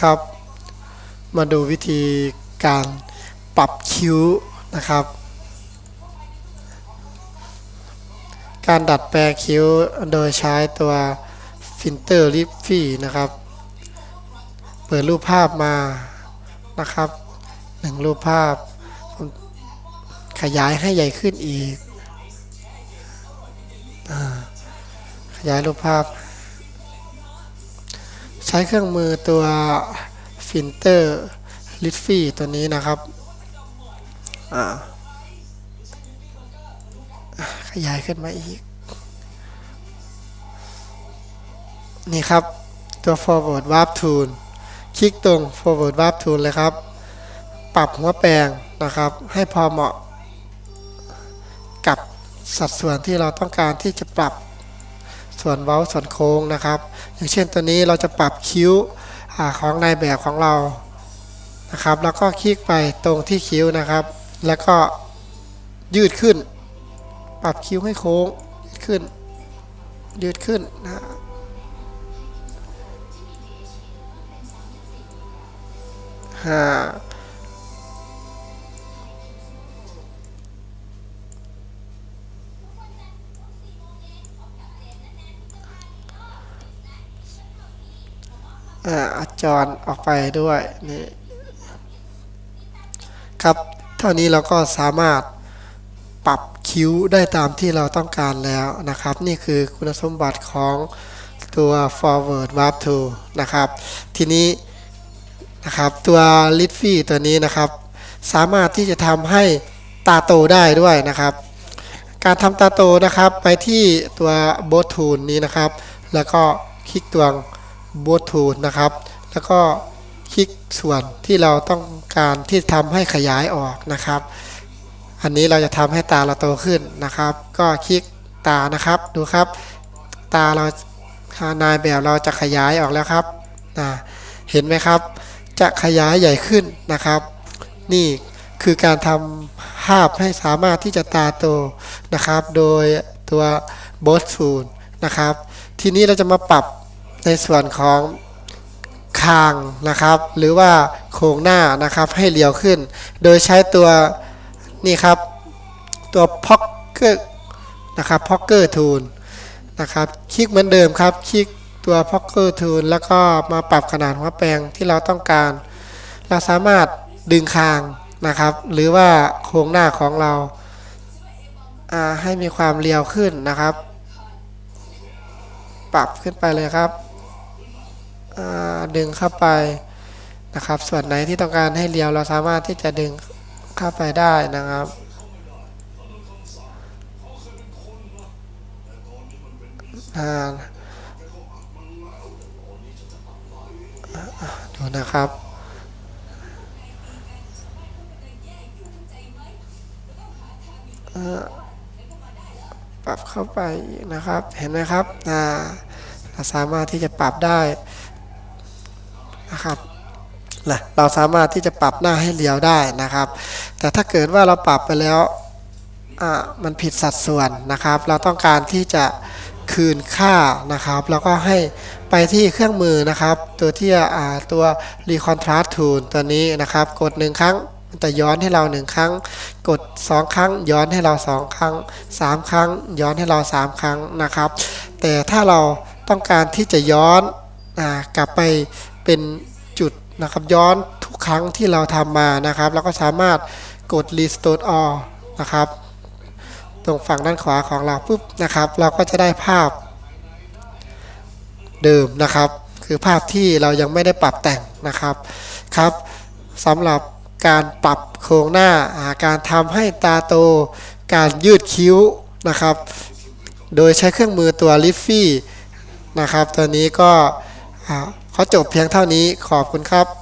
ครับ มาดูวิธีการปรับคิ้วนะครับ การดัดแปลงคิ้วโดยใช้ตัวฟิลเตอร์ลิฟฟี่นะครับ เปิดรูปภาพมานะครับหนึ่งรูปภาพ ขยายให้ใหญ่ขึ้นอีกอขยายรูปภาพ ใช้เครื่องมือตัว ฟิลเตอร์ลิฟฟี่ตัวนี้นะครับอ่าขยายขึ้นมาอีก นี่ครับตัว forward warp tool คลิกตรง forward warp tool เลยครับ ปรับหัวแปลงนะครับ ให้พอเหมาะกับสัดส่วนที่เราต้องการที่จะปรับส่วนเว้าส่วนโค้งนะครับ อย่างเช่นตัวนี้เราจะปรับคิ้ว อของนายแบบของเรานะครับ แล้วก็คลิกไปตรงที่คิ้วนะครับ แล้วก็ยืดขึ้น ปรับคิ้วให้โค้งยืดขึ้น ยืดขึ้นนะห้า อ่าอาจรออกไปด้วยนี่ครับ เท่านี้เราก็สามารถปรับคิ้วได้ตามที่เราต้องการแล้วนะครับ นี่คือคุณสมบัติของตัว forward warp tool นะครับ ทีนี้นะครับตัว l i t f y ตัวนี้นะครับ สามารถที่จะทำให้ตาโตได้ด้วยนะครับ การทำตาโตนะครับไปที่ตัว b o t tool นี้นะครับ แล้วก็คลิกตัว b o t tool นะครับ แล้วก็คลิกส่วนที่เราต้องการที่ทำให้ขยายออกนะครับ อันนี้เราจะทำให้ตาเราโตขึ้นนะครับ ก็คลิกตานะครับดูครับ ตาเรานายแบบเราจะขยายออกแล้วครับนะเห็นไหมครับ จะขยายใหญ่ขึ้นนะครับ นี่คือการทำภาพให้สามารถที่จะตาโตนะครับ โดยตัวบอสซูนนะครับ ทีนี้เราจะมาปรับ ในส่วนของคางนะครับ หรือว่าโครงหน้านะครับให้เรียวขึ้น โดยใช้ตัวนี่ครับตัวพ็อกเกอร์นะครับพ็อกเกอร์ทูลนะครับ คลิกเหมือนเดิมครับ คลิกตัวพ็อกเกอร์ทูลแล้วก็มาปรับขนาดหัวแปลงที่เราต้องการ เราสามารถดึงคางนะครับ หรือว่าโครงหน้าของเราให้มีความเรียวขึ้นนะครับ ปรับขึ้นไปเลยครับ ดึงเข้าไปนะครับ ส่วนไหนที่ต้องการให้เรียวเราสามารถที่จะดึงเข้าไปได้นะครับดูนะครับปรับเข้าไปนะครับเห็นไหมครับเราสามารถที่จะปรับได้ นะครับนะเราสามารถที่จะปรับหน้าให้เรียวได้นะครับ แต่ถ้าเกิดว่าเราปรับไปแล้วมันผิดสัดส่วนนะครับ เราต้องการที่จะคืนค่านะครับแล้วก็ให้ไปที่เครื่องมือนะครับ ตัวที่ตัว Recontrast Tool ตัวนี้นะครับ กดหนึ่งครั้งมันจะย้อนให้เราหนึ่งครั้ง กด 2 ครั้ง ย้อนให้เรา 2 ครั้ง 3 ครั้ง ย้อนให้เรา 3 ครั้งนะครับ แต่ถ้าเราต้องการที่จะย้อนอกลับไป เป็นจุดนะครับย้อนทุกครั้งที่เราทำมานะครับเราก็สามารถกด restore all นะครับ ตรงฝั่งด้านขวาของเราปุ๊บนะครับ เราก็จะได้ภาพเดิมนะครับ คือภาพที่เรายังไม่ได้ปรับแต่งนะครับครับสำหรับการปรับโครงหน้าการทำให้ตาโต การยืดคิ้วนะครับ โดยใช้เครื่องมือตัวลิฟฟี่นะครับ ตัวนี้ก็ ขอจบเพียงเท่านี้ขอบคุณครับ